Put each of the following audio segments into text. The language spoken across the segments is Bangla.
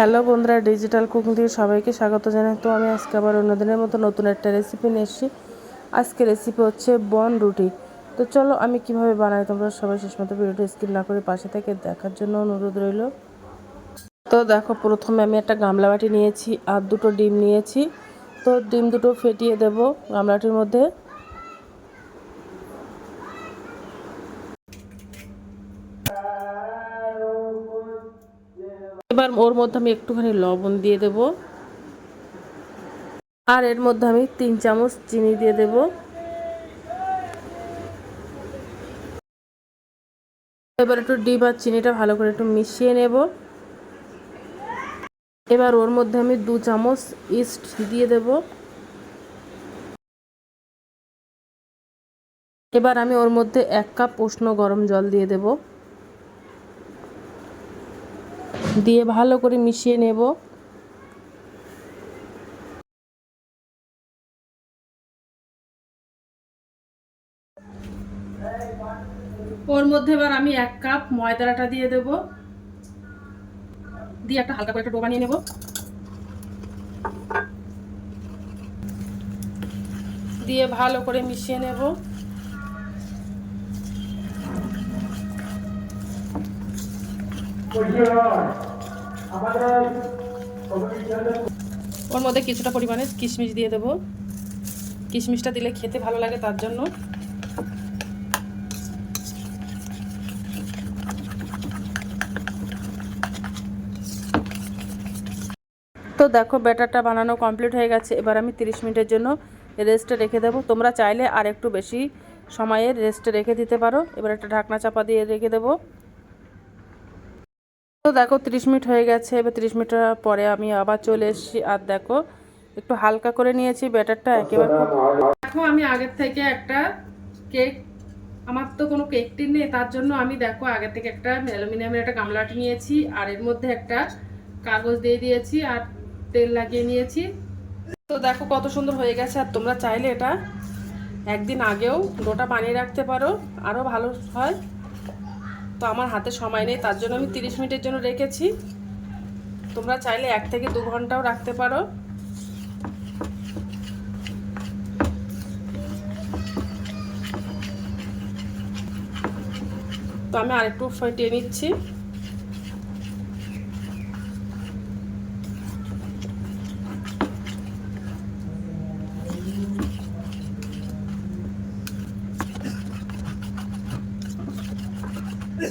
হ্যালো বন্ধুরা ডিজিটাল কুকিং থেকে সবাইকে স্বাগত জানাই। তো আমি আজকে আবার অন্যদিনের মতো নতুন একটা রেসিপি নিয়ে এসেছি। আজকে রেসিপি হচ্ছে বন রুটি। তো চলো আমি কীভাবে বানাই তোমরা সবাই শেষ মতো ভিডিওটি স্কিপ না করে পাশে থেকে দেখার জন্য অনুরোধ রইল। তো দেখো, প্রথমে আমি একটা গামলা বাটি নিয়েছি আর দুটো ডিম নিয়েছি। তো ডিম দুটো ফেটিয়ে দেব গামলাটির মধ্যে। এবার ওর মধ্যে আমি একটুখানি লবণ দিয়ে দেব। আর এর মধ্যে আমি তিন চামচ চিনি দিয়ে দেব। এবার একটু ডিম আর চিনিটা ভালো করে একটু মিশিয়ে নেব। এবার ওর মধ্যে আমি দু চামচ ইস্ট দিয়ে দেব। এবার আমি ওর মধ্যে এক কাপ উষ্ণ গরম জল দিয়ে দেবো। দিয়ে ভালো করে মিশিয়ে নেব। ওর মধ্যে এবার আমি এক কাপ ময়দাটা দিয়ে দেব। দিয়ে একটা হালকা করে একটা ডো বানিয়ে নেব। দিয়ে ভালো করে মিশিয়ে নেব। ওর মধ্যে কিছুটা পরিমাণে কিশমিশ দিয়ে দেবো। কিশমিশটা দিলে খেতে ভালো লাগে তার জন্য। তো দেখো, ব্যাটারটা বানানো কমপ্লিট হয়ে গেছে। এবার আমি 30 মিনিটের জন্য রেস্টে রেখে দেবো। তোমরা চাইলে আর একটু বেশি সময়ের রেস্টে রেখে দিতে পারো। এবার একটা ঢাকনা চাপা দিয়ে রেখে দেবো। তো দেখো 30 মিনিট হয়ে গেছে, এবার 30 মিনিট পরে আমি আবার চলে এসেছি। আর দেখো, একটু হালকা করে নিয়েছি, ব্যাটারটা একেবারে দেখো, আমি আগের থেকে একটা কেক, আমার তো কোনো কেক টিন নেই, তার জন্য আমি দেখো আগের থেকে একটা অ্যালুমিনিয়ামের একটা গামলাটি নিয়েছি, আর এর মধ্যে একটা কাগজ দিয়ে দিয়েছি আর তেল লাগিয়ে নিয়েছি। তো দেখো কত সুন্দর হয়ে গেছে, আর তোমরা চাইলে এটা একদিন আগেও ডোটা বানিয়ে রাখতে পারো, আরও ভালো হয়। তো আমার হাতে সময় নেই, তার জন্য আমি 30 মিনিটের জন্য রেখেছি। তোমরা চাইলে এক থেকে দু ঘন্টাও রাখতে পারো। তো আমি আরেকটু ফেটিয়ে নিচ্ছি। তো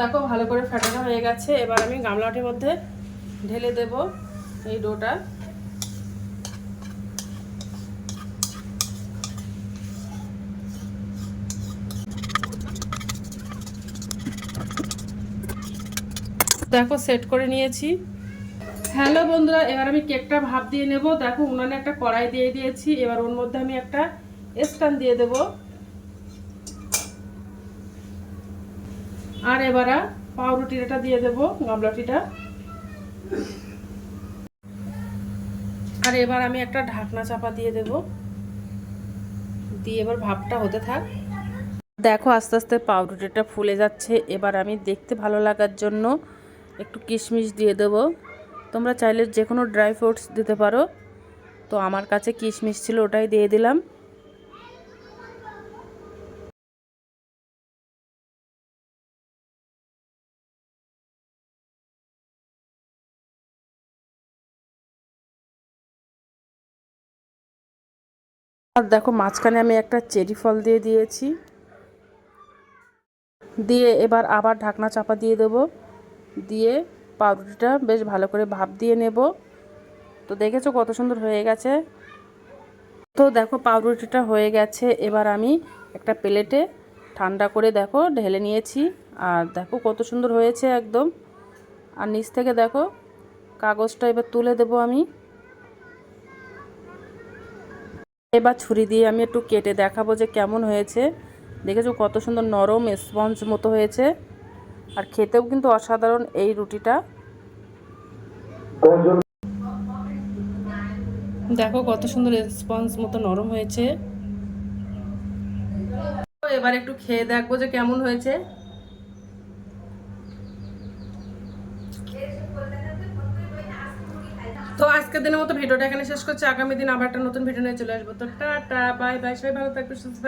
দেখো, ভালো করে ফেটানো হয়ে গেছে। এবার আমি গামলাটির মধ্যে ঢেলে দেব এই ডোটা। দেখো, সেট করে নিয়েছি। হ্যালো বন্ধুরা, এবার আমি কেকটা ভাপ দিয়ে নেব। দেখো, উনানে একটা কড়াই দিয়ে দিয়েছি। এবার ওর মধ্যে আমি একটা স্ট্যান্ড দিয়ে দেব। আর এবার পাউরুটিটা দিয়ে দেব, গামলাটিটা। আর এবার আমি একটা ঢাকনা চাপা দিয়ে দেব। দিয়ে এবার ভাপটা হতে থাক। দেখো, আস্তে আস্তে পাউরুটিটা ফুলে যাচ্ছে। এবার আমি দেখতে ভালো লাগার জন্য একটু কিশমিশ দিয়ে দেবো। তোমরা চাইলে যে কোনো ড্রাই ফ্রুটস দিতে পারো। তো আমার কাছে কিশমিশ ছিল, ওটাই দিয়ে দিলাম। আর দেখো, মাঝখানে আমি একটা চেরি ফল দিয়ে দিয়েছি। দিয়ে এবার আবার ঢাকনা চাপা দিয়ে দেব। দিয়ে পাউরুটিটা বেশ ভালো করে ভাপ দিয়ে নেব। তো দেখেছ কত সুন্দর হয়ে গেছে? তো দেখো পাউরুটিটা হয়ে গেছে। এবার আমি একটা প্লেটে ঠান্ডা করে দেখো ঢেলে নিয়েছি। আর দেখো কত সুন্দর হয়েছে একদম। আর নিচ থেকে দেখো কাগজটা এবার তুলে দেব আমি। এবার ছুরি দিয়ে আমি একটু কেটে দেখাবো যে কেমন হয়েছে। দেখেছ কত সুন্দর নরম স্পঞ্জ মতো হয়েছে। আর খেতেও কিন্তু অসাধারণ এই রুটিটা। দেখো কত সুন্দর স্পঞ্জ মতো নরম হয়েছে। এবার একটু খেয়ে দেখব যে কেমন হয়েছে। তো আজকের দিনের মতো ভিডিওটা এখানে শেষ করছি। আগামী দিন আবার একটা নতুন ভিডিও নিয়ে চলে আসব। তো টাটা বাই বাই সবাই ভালো থাকবে, সুস্থ।